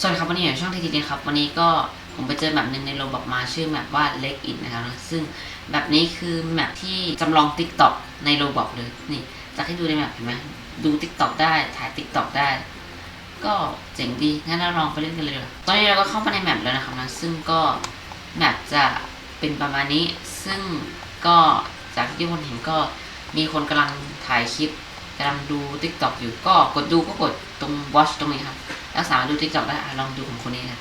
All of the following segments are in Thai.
สวัสดีครับวันนี้อยู่ช่องทีทีนครับวันนี้ก็ผมไปเจอแบบหนึ่งในโรบอกมาชื่อแบบว่าเล็กอินนะครับซึ่งแบบนี้คือแบบที่จำลอง t ิ k t o k ในโรบอกเลยนี่จะให้ดูในแบบเห็นไหมดู t ิ k t o k ได้ถ่าย t ิ k t o k ได้ ก็เจ๋งดีงั้นเราลองไปเล่นกันเลยดีกว่าตอนนี้เราก็เข้ามาในแมปแล้วนะครับนะซึ่งก็แมปจะเป็นประมาณนี้ ซึ่งก็จากที่ทุกคนเห็นก็มีคนกำลังถ่ายคลิปกำลังดู t ิ k t o k อยู่ก็กดดูก็กดตรง watch ตรงนี้ครับ แล้วสามารถดู TikTok ได้ลองดูของคนนี้นะ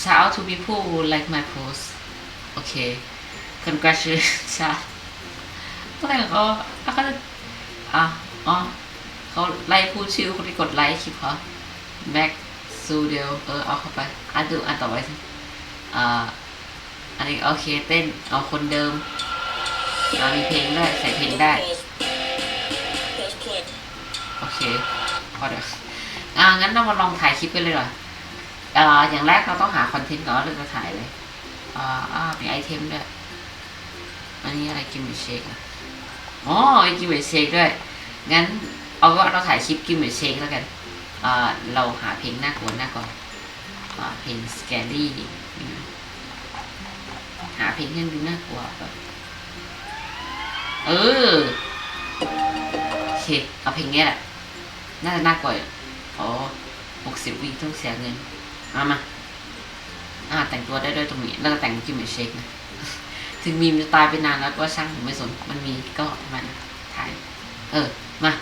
Shout out to people who like my post โอเค congratulations อะไรของเขาแล้วก็อะอ๋อเขาไล่พูดชื่อคนที่กดไลค์คลิปเขา Max Studio เออเอาเข้าไปอ่านดูอ่านต่อไปสิอ่าอันนี้โอเคเต้นเอาคนเดิมอ่ามีเพลงได้ใส่เพลงได้ โอเคพอเดี๋ยว อ่างั้นเรามาลองถ่ายคลิปกันเลยดีกว่ะอ่าอย่างแรกเราต้องหาคอนเทนต์ก่อนเราจะถ่ายเลยอ่าอ่ามีไอเทมด้วยอันนี้อะไรกิมมิเชคอะอ๋อมีกิมมิเชคด้วย งั้นเอาว่าเราถ่ายคลิปกิมมิเชคแล้วกันอ่าเราหาเพลงน่ากลัวน่ากลัวอ่าเพลงสแกรี่หาเพลงที่ดูน่ากลัวแบบเออโอเคเอาเพลงนี้แหละน่าจะน่ากลัวอยู่ อ๋อหกสิบวิต้องเสียเงินเอามา อ่า แต่งตัวได้ด้วยตรงนี้ แล้วก็แต่งกิมเมเชคนะถึงมีมจะตายไปนานแล้วก็ช่างผมไม่สน มันมีก็มานะถ่าย เออ มา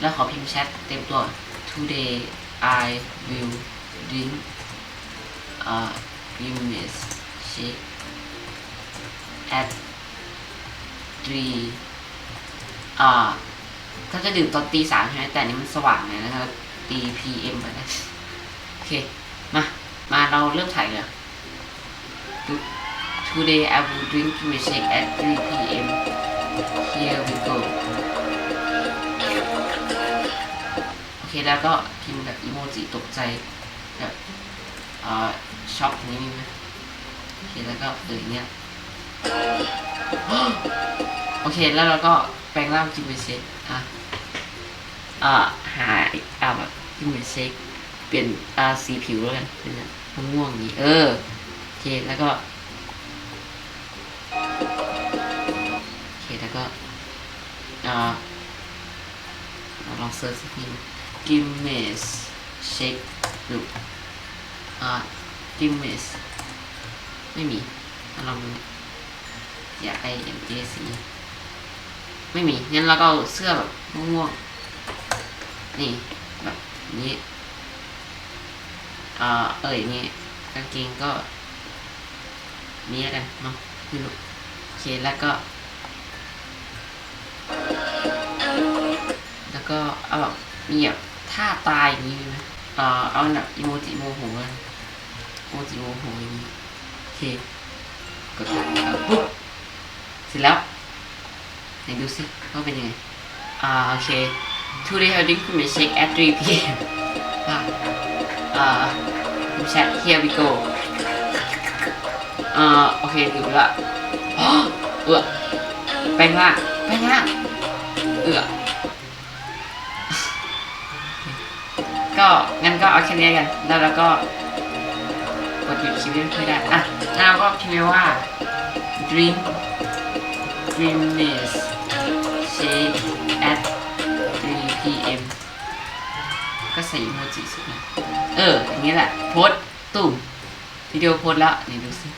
แล้วขอพิมพ์แชทเต็มตัว today I will drink a gimmich shake at three อ่าก็จะดื่มตอนตีสามใช่ไหมแต่อันนี้มันสว่างไงนะครับ ตี PM ไปนะโอเค มา มาเราเริ่มถ่ายเลย Today I will drink milkshake at 3 PM Here we go โอเคแล้วก็พิมพ์แบบอีโมจิตกใจแบบเอ่อช็อกอย่างนี้มีไหมโอเคแล้วก็เอออย่างเงี้ยโอเคแล้วเราก็แปลงร่างกินเมเชคอะอ่าหาย อ่าแบบกินเมเชคเปลี่ยนอ่าสีผิวแล้วกันเป็นแบบม่วงนี้ เออโอเคแล้วก็โอเคแล้วก็อ่าเราลองเซิร์ชสักทีกิมเมสเชคดูอ่ากิมเมสไม่มีอะลองอยากไอเอ็มเจสีไม่มีงั้นเราก็เอาเสื้อแบบม่วงนี่ แบบนี้เอ่อเอออย่างนี้กางเกงก็ นี้แล้วกันเนาะไม่รู้โอเคแล้วก็ แล้วก็เอาแบบมีแบบท่าตายอย่างนี้ไหมเออเอาแบบอีโมจิโมโหเลยอีโมจิโมโหอย่างนี้โอเคกดปุ๊บเสร็จแล้วไหนดูสิว่าเป็นยังไงอ่าโอเค Today I drink milkshake at 3 p.m. อ่าอ่าแชท here we go อ่าโอเคถึงละเอือแปลงร่างแปลงร่างเอือก็งั้นก็เอาแค่นี้กัน แล้วเราก็กดหยุดคลิปนี้ไม่ได้ อะเราก็พิมพ์ว่า drink Dreamness Shake at p.m. ก็ใส่อีโมจิสุดนะเออ อย่างนี้แหละ โพสตุ่มวิดีโอโพสแล้วนี่ดูสิ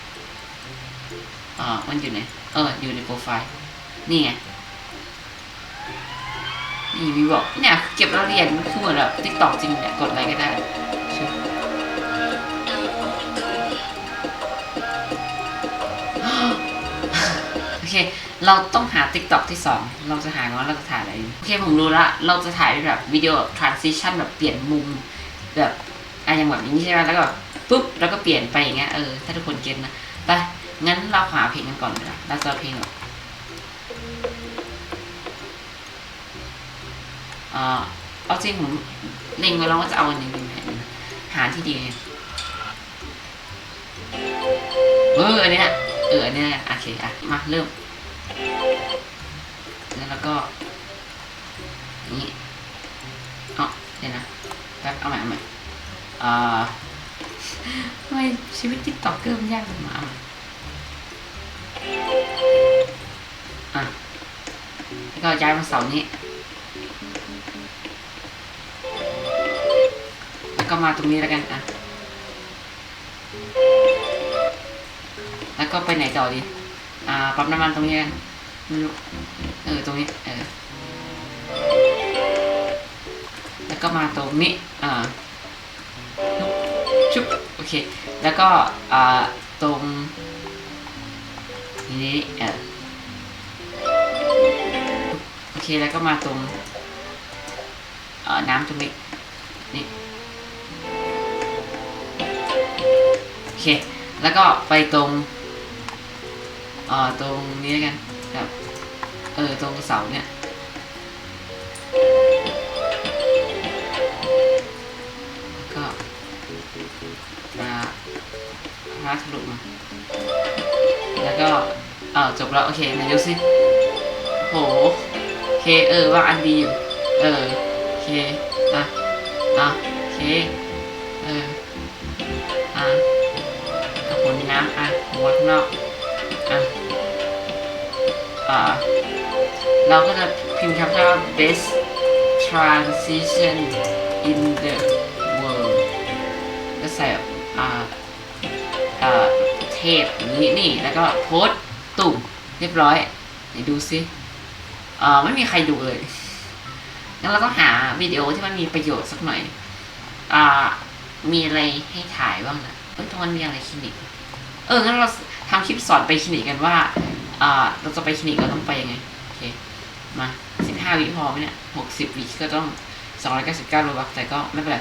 อ่ามันอยู่ไหน เออ อยู่ในโปรไฟล์ นี่ไง นี่มีบอกเนี่ย เก็บรายละเอียดมันคือเหมือนแบบติ๊กตอกจริงเนี่ยกดไลค์ก็ได้ชึ เราต้องหา TikTok ที่สองเราจะหาว่าเราจะถ่ายอะไร โอเคผมรู้ละ เราจะถ่ายเป็นแบบวิดีโอ transition แบบเปลี่ยนมุม แบบอะอย่างแบบนี้ใช่ไหมแล้วก็ปุ๊บ แล้วก็เปลี่ยนไปอย่างเงี้ย เออ ถ้าทุกคนเก็ตนะ ไป งั้นเราหาเพลงกันก่อนเลยนะเราจะเอเพลงแบบเอ่อเอาจริงผมเล็งไว้แล้วว่าจะเอาอันนี้เป็นแผนนหาที่ดีเอออันเนี้ยเอออันเนี้ยโอเค อะ มาเริ่ม แล้วเราก็ นี่เอาเดี๋ยวนะแป๊บเอาใหม่เอาใหม่อ่าทำไมชีวิตติ๊กต็อกเกอร์มันยากจังมาอะแล้วก็ย้ายมาเสานี้ แล้วก็มาตรงนี้แล้วกันอะแล้วก็ไปไหนต่อดี อ่า ปั๊มน้ำมันตรงนี้กันไม่รู้ เออตรงนี้เออแล้วก็มาตรงนี้อ่าชุบโอเค แล้วก็อ่าตรงนี้เออโอเคแล้วก็มาตรงเอ่อน้ำตรงนี้นี่โอเคแล้วก็ไปตรงเอ่อตรงนี้แล้วกันครับ เออตรงเสาเนี่ยก็มาพาทะลุมาแล้วก็เออจบแล้ว โอเคไหนดูสิโหโอเคเออว่าอันดีอยู่ เออโอเคอะอะโอเคเอออะกระปุกน้ำอะหัวข้างนอกอะอ่า เราก็จะพิมพ์คำว่า best transition in the world ก็ใส่อ่าอ่าเทปอย่างนี้นี่ แล้วก็โพสตุ่มเรียบร้อยไหนดูซิอ่าไม่มีใครดูเลยงั้นเราต้องหาวิดีโอที่มันมีประโยชน์สักหน่อย อ่า มีอะไรให้ถ่ายบ้างนะเอ้ยตรงนั้นมีอะไรคลินิก เอองั้นเราทำคลิปสอนไปคลินิกกันว่า อ่า เราจะไปคลินิกเราต้องไปยังไง โอเค มาสิบห้าวิพอไหมเนี่ยหกสิบวิก็ต้องสองร้อยเก้าสิบเก้าโลบักแต่ก็ไม่เป็นไร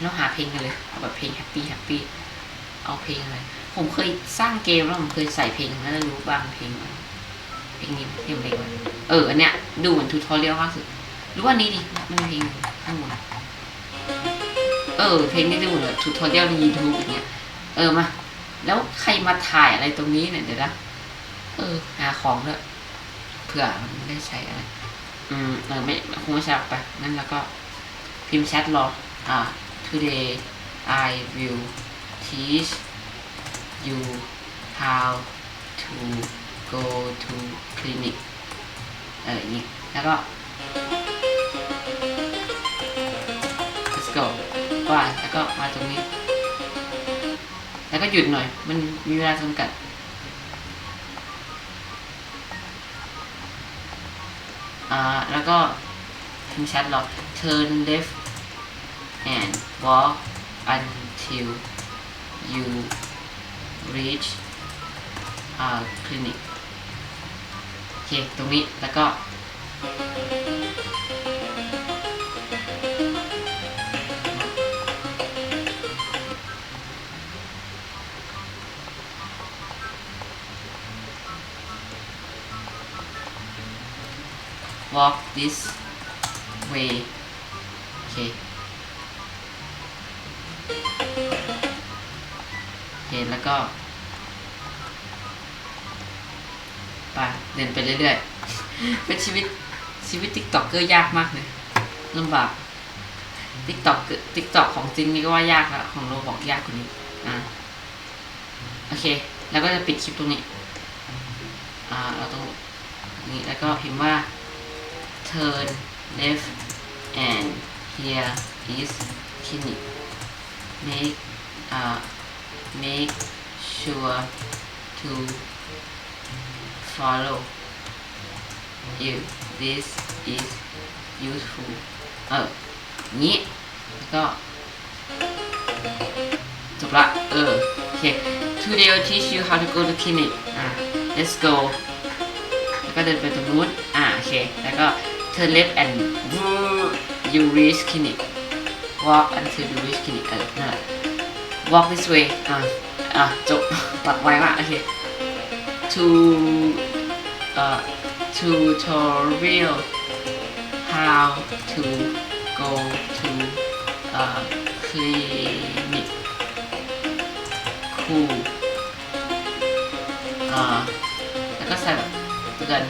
เราหาเพลงกันเลยเอาแบบเพลงแฮปปี้แฮปปี้เอาเพลงอะไรผมเคยสร้างเกมแล้วผมเคยใส่เพลงแล้วรู้บางเพลงเพลงนี้เพลงอะไรเอออันเนี้ยดูเหมือนทูทอเรียลมากสุดหรือว่านี้ดิมันเพลงข้างบนเออเพลงนี้ดูเหมือนทูทอเรียลในยูทูบอย่างเงี้ยเออมาแล้วใครมาถ่ายอะไรตรงนี้เนี่ยเดี๋ยวนะเออหาของด้วย ผื่อไม่ได้ใช้อะไร อืมเออไม่คงไม่ใช่หรอกไปงั้นแล้วก็พิมพ์แชทรอ อ่า today I will teach you how to go to clinic เอออย่างนี้แล้วก็ let's go ว่าแล้วก็มาตรงนี้ แล้วก็หยุดหน่อย มันมีเวลาจำกัด อ่าแล้วก็พิมพ์แชทหรอก turn left and walk until you reach a clinic โอเค ตรงนี้แล้วก็ walk this way โอเคโอเคแล้วก็ไปเดินไปเรื่อยๆ เป็นชีวิตชีวิตติ๊กต็อกเกอร์ยากมากเลยลำบากติ๊กต็อกติ๊กต็อกของจริงนี่ก็ว่ายากแล้วของโลบอกยากกว่านี้อะโอเค แล้วก็จะปิดคลิปตรงนี้ อ่าเราต้องนี่แล้วก็พิมพ์ว่า turn left and here is clinic make uh make sure to follow if this is useful เอออย่างนี้ แล้วก็ จบละ เออ โอเค today I'll teach you how to go to clinic อ่ะ let's go แล้วก็เดินไปตรงนู้น อ่า โอเค แล้วก็ turn left and you reach clinic walk until you reach clinic เออนั่นแหละ walk this way อ่าอะจบ ตัดไวมากโอเค to เอ่อ tutorial how to go to a clinic cool อ่าแล้วก็ใส่แบบเตือน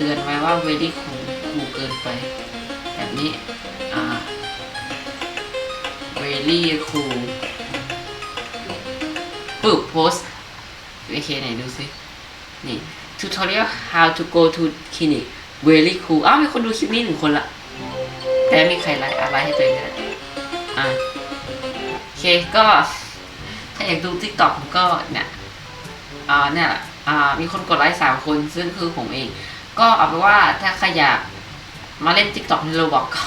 เตือนไว้ว่า very cool cool เกินไป แบบนี้ อ่า really cool ปึ๊บโพสโอเคไหนดูสินี่ tutorial how to go to clinic very cool อ้าวมีคนดูคลิปนี้หนึ่งคนละ แต่มีใครไลค์อะไรให้ตัวเองเลยอะโอเคก็ ถ้าอยากดู TikTok ผมก็เนี่ยอ่าเนี่ยอ่ามีคนกดไลค์สามคนซึ่งคือผมเอง ก็เอาเป็นว่าถ้าใครอยากมาเล่น TikTok ในโรบอกก็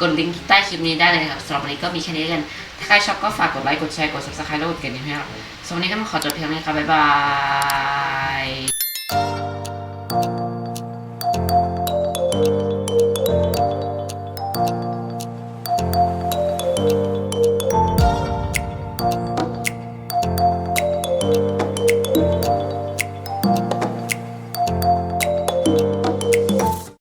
กดลิงก์ใต้คลิปนี้ได้เลยครับสำหรับวันนี้ก็มีแค่นี้กัน ถ้าใครชอบก็ฝากกดไลค์ กดแชร์ กด subscribe แล้วกดกระดิ่งให้ครับสำหรับวันนี้ก็ขอจบเพียงเท่นี้ครับ บ๊ายบาย